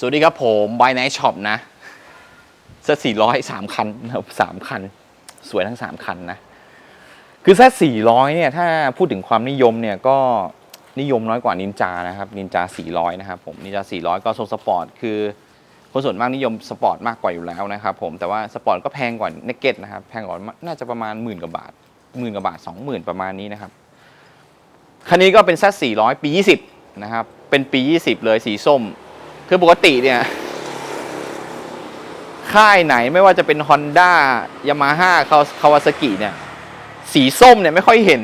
สวัสดีครับผมบายไนท์ช็อปนะเซตสี่ร้อยสามคันนะครับสามคัน สวยทั้งสามคันนะ คือเซตสี่ร้อยเนี่ยถ้าพูดถึงความนิยมเนี่ยก็นิยมน้อยกว่านินจานะครับนินจาสี่ร้อยนะครับผมนินจาสี่ร้อยก็ทรงสปอร์ตคือคนส่วนมากนิยมสปอร์ตมากกว่าอยู่แล้วนะครับผมแต่ว่าสปอร์ตก็แพงกว่าเนกเก็ตนะครับแพงกว่าน่าจะประมาณหมื่นกว่าบาทหมื่นกว่าบาทสองหมื่นประมาณนี้นะครับคันนี้ก็เป็นเซตสี่ร้อยปียี่สิบนะครับเป็นปียี่สิบเลยสีส้ม คือปกติเนี่ย ค่ายไหนไม่ว่าจะเป็น Honda Yamaha Kawasaki เนี่ย สีส้มเนี่ยไม่ค่อยเห็น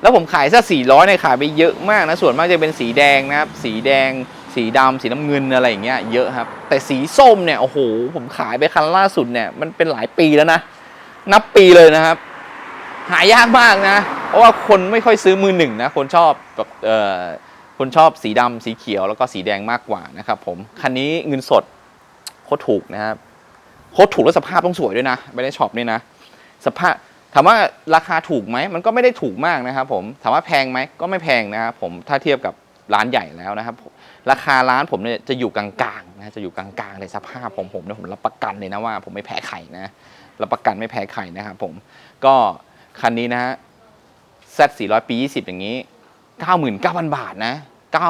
แล้วผมขายซะ400เนี่ยขายไปเยอะมากนะ ส่วนมากจะเป็นสีแดงนะครับ สีแดง สีดำสีน้ำเงินอะไรอย่างเงี้ยเยอะครับ แต่สีส้มเนี่ยโอ้โห ผมขายไปคันล่าสุดเนี่ย มันเป็นหลายปีแล้วนะ นับปีเลยนะครับ หายากมากนะ เพราะว่าคนไม่ค่อยซื้อมือหนึ่งนะ คนชอบแบบเอ่อ คนชอบสีดำสีเขียวแล้วก็สีแดงมากกว่านะครับผมคันนี้เงินสดโคตรถูกนะครับโคตรถูกแล้วสภาพต้องสวยด้วยนะไม่ได้ช็อปนี่นะ สภาพถามว่าราคาถูกไหมมันก็ไม่ได้ถูกมากนะครับผมถามว่าแพงไหมก็ไม่แพงนะครับผมถ้าเทียบกับร้านใหญ่แล้วนะครับราคาร้านผมเนี่ยจะอยู่กลางๆนะจะอยู่กลางๆในสภาพของผมเนี่ยผมรับประกันเลยนะว่า ผมไม่แพ้ใครนะรับประกันไม่แพ้ใครนะครับผมก็คันนี้นะฮะ Z 400ปี20 อย่างนี้ 99,000 บาทนะ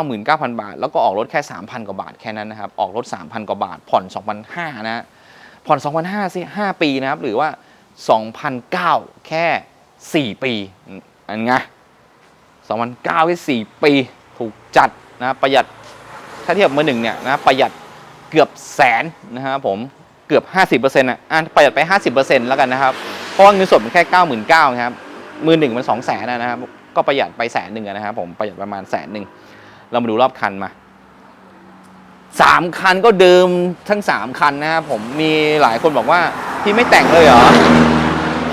99,000 บาท แล้วก็ออกรถแค่ 3,000 กว่าบาทแค่นั้นนะครับ ออกรถ 3,000 กว่าบาท ผ่อน 2,500 นะ ผ่อน 2,500สิ5ปีนะครับ หรือว่า 2,009 แค่ 4 ปี อันไง2,009แค่4 ปี ถูกจัดนะ ประหยัด ถ้าเทียบมือหนึ่งเนี่ยนะ ประหยัดเกือบแสนนะครับผม เกือบ 50%อะอะประหยัดไป 50%แล้วกันนะครับ เพราะว่าเงินสดมันแค่ 99,000นะครับ มือหนึ่งมันสองแสนนะครับ ก็ประหยัดไปแสนหนึ่งนะครับผมประหยัดประมาณแสนหนึ่งเรามาดูรอบคันมาสามคันก็เดิมทั้งสามคันนะครับผมมีหลายคนบอกว่าพี่ไม่แต่งเลยเหรอ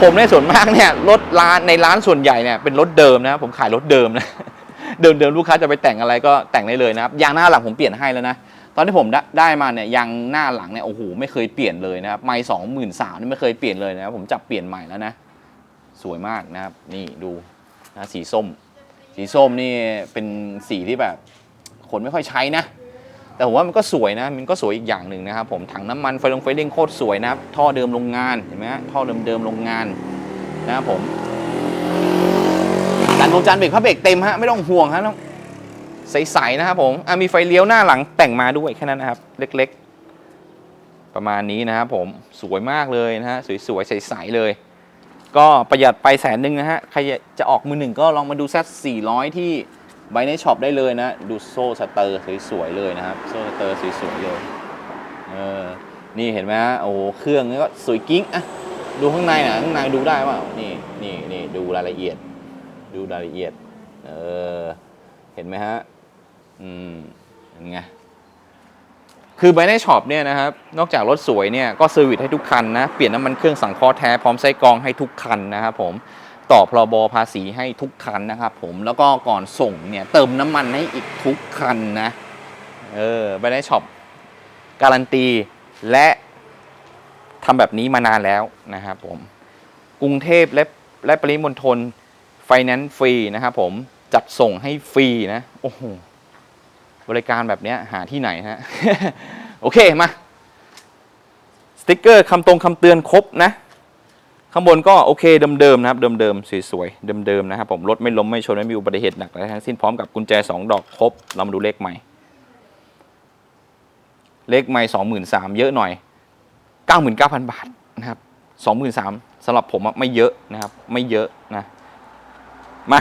ผมในยส่วนมากเนี่ยรถร้านในร้านส่วนใหญ่เนี่ยเป็นรถเดิมนะครับผมขายรถเดิมนะเดิมเดิมลูกค้าจะไปแต่งอะไรก็แต่งได้เลยนะครับยางหน้าหลังผมเปลี่ยนให้แล้วนะตอนที่ผมได้ได้มาเนี่ยยางหน้าหลังเนี่ยโอ้โหไม่เคยเปลี่ยนเลยนะครับไม่สองหมื่นสามนี่ไม่เคยเปลี่ยนเลยนะครับผมจับเปลี่ยนใหม่แล้วนะ สวยมากนะครับนี่ดู นะสีส้ม สีส้มนี่เป็นสีที่แบบ คนไม่ค่อยใช้นะ แต่ผมว่ามันก็สวยนะ มันก็สวยอีกอย่างหนึ่งนะครับผมถังน้ำมันไฟลงไฟเด้งโคตรสวยนะครับท่อเดิมโรงงานเห็นไหมฮะท่อเดิมเดิมโรงงานนะครับผมการวงจานเบรกพระเบรกเต็มฮะไม่ต้องห่วงฮะต้องใสๆนะครับผมอะมีไฟเลี้ยวหน้าหลังแต่งมาด้วยแค่นั้นนะครับ เล็กๆ ประมาณนี้นะครับผมสวยมากเลยนะฮะสวยๆใสๆเลย ก็ประหยัดไปแสนหนึ่งนะฮะ ใครจะออกมือหนึ่งก็ลองมาดูแซด400 ที่ไบในช็อปได้เลยนะ ดูโซ่สเตอร์สวยๆเลยนะครับ โซ่สเตอร์สวยๆเลยเออนี่เห็นไหมฮะโอ้โหเครื่องนี่ก็สวยกิ๊งอะดูข้างในนะข้างในดูได้ว่านี่นี่นี่ดูรายละเอียด ดูรายละเอียด เออ เห็นไหมฮะ อืมเป็นไง คือไบในช็อปเนี่ยนะครับ นอกจากรถสวยเนี่ยก็เซอร์วิสให้ทุกคันนะ เปลี่ยนน้ำมันเครื่องสังเคราะห์แท้พร้อมไส้กรองให้ทุกคันนะครับผม ต่อพรบภาษีให้ทุกคันนะครับผม แล้วก็ก่อนส่งเนี่ยเติมน้ำมันให้อีกทุกคันนะ เออไบในช็อปการันตีและทำแบบนี้มานานแล้วนะครับผม กรุงเทพและและปริมณฑลไฟแนนซ์ฟรีนะครับผม จัดส่งให้ฟรีนะ โอ้โห บริการแบบนี้หาที่ไหนฮะ โอเคมา สติกเกอร์คำตรงคำเตือนครบนะ ข้างบนก็โอเคเดิมๆนะครับ เดิมๆสวยๆเดิมๆนะครับผมรถไม่ล้มไม่ชน ไม่มีอุบัติเหตุหนักอะไรทั้งสิ้นพร้อมกับกุญแจ 2 ดอกครบ เรามาดูเลขใหม่ เลขใหม่ 23,000 เยอะหน่อย 99,000 บาทนะครับ23,000สำหรับผมไม่เยอะนะครับ ไม่เยอะนะ มา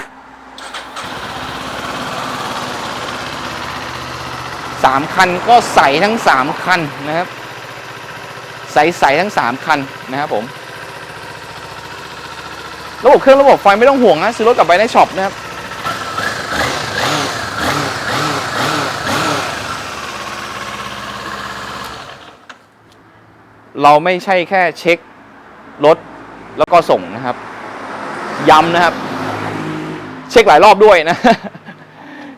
สามคันก็ใสทั้งสามคันนะครับ ใสใสทั้งสามคันนะครับผม ระบบเครื่องระบบไฟไม่ต้องห่วงนะซื้อรถกลับไปในช็อปนะครับเราไม่ใช่แค่เช็ครถแล้วก็ส่งนะครับ ย้ำนะครับ เช็คหลายรอบด้วยนะ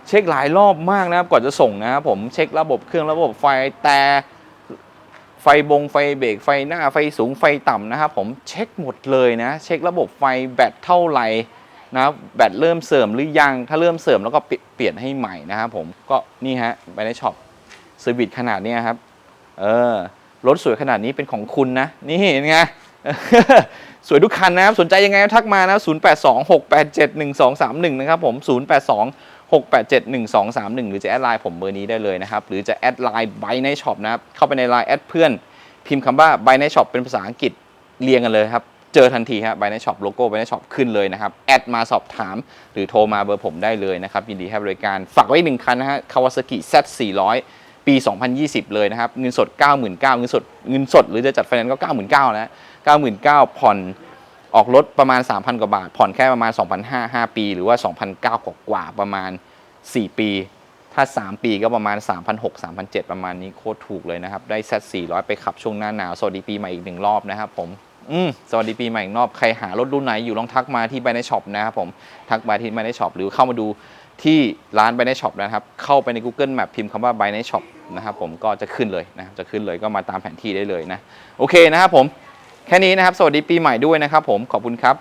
เช็คหลายรอบมากนะครับก่อนจะส่งนะครับผมเช็คระบบเครื่องระบบไฟแต่ไฟบงไฟเบรกไฟหน้าไฟสูงไฟต่ำนะครับผมเช็คหมดเลยนะ เช็คระบบไฟแบตเท่าไหร่นะบแบตเริ่มเสื่อมหรือยัง ถ้าเริ่มเสื่อมแล้วก็เปลี่ยนให้ใหม่นะครับผมก็นี่ฮะไปในช็อปเซอร์วิสขนาดนี้ครับเออรถสวยขนาดนี้เป็นของคุณนะ นี่เห็นไงสวยทุกคันนะครับ สนใจยังไงทักมานะ 0826871231 นะครับผม 082 6871231 หรือจะแอดไลน์ผมเบอร์นี้ได้เลยนะครับ หรือจะแอดไลน์ไบในช็อปนะครับ เข้าไปในไลน์แอดเพื่อน พิมพ์คำว่าไบในช็อปเป็นภาษาอังกฤษเรียงกันเลยครับ เจอทันทีครับไบในช็อปโลโก้ไบในช็อปขึ้นเลยนะครับ แอดมาสอบถาม หรือโทรมาเบอร์ผมได้เลยนะครับ ยินดีให้บริการ ฝากไว้หนึ่งคันนะฮะ Kawasaki Z 400 ปี 2020 เลยนะครับ เงินสด 99,000เงินสด เงินสด หรือจะจัดไฟแนนซ์ก็ 99,000นะ99,000 ผ่อน ออกรถประมาณ 3,000 กว่าบาท ผ่อนแค่ประมาณ 2,500 5ปี หรือว่า 2,900 กว่ากว่าประมาณ 4 ปี ถ้า 3 ปีก็ประมาณ 3,600 3,700 ประมาณนี้โคตรถูกเลยนะครับ ได้ Z 400 ไปขับช่วงหน้าหนาว สวัสดีปีใหม่อีกหนึ่งรอบนะครับผมอืมสวัสดีปีใหม่อีกรอบ ใครหารถรุ่นไหนอยู่ลองทักมาที่ไบในช็อปนะครับผม ทักมาที่ไบในช็อปหรือเข้ามาดูที่ร้านไบในช็อปนะครับ เข้าไปใน Google Map พิมพ์คำว่าไบในช็อปนะครับผมก็จะขึ้นเลยนะจะขึ้นเลยก็มาตามแผนที่ได้เลยนะ โอเคนะครับผม แค่นี้นะครับ สวัสดีปีใหม่ด้วยนะครับผมขอบคุณครับ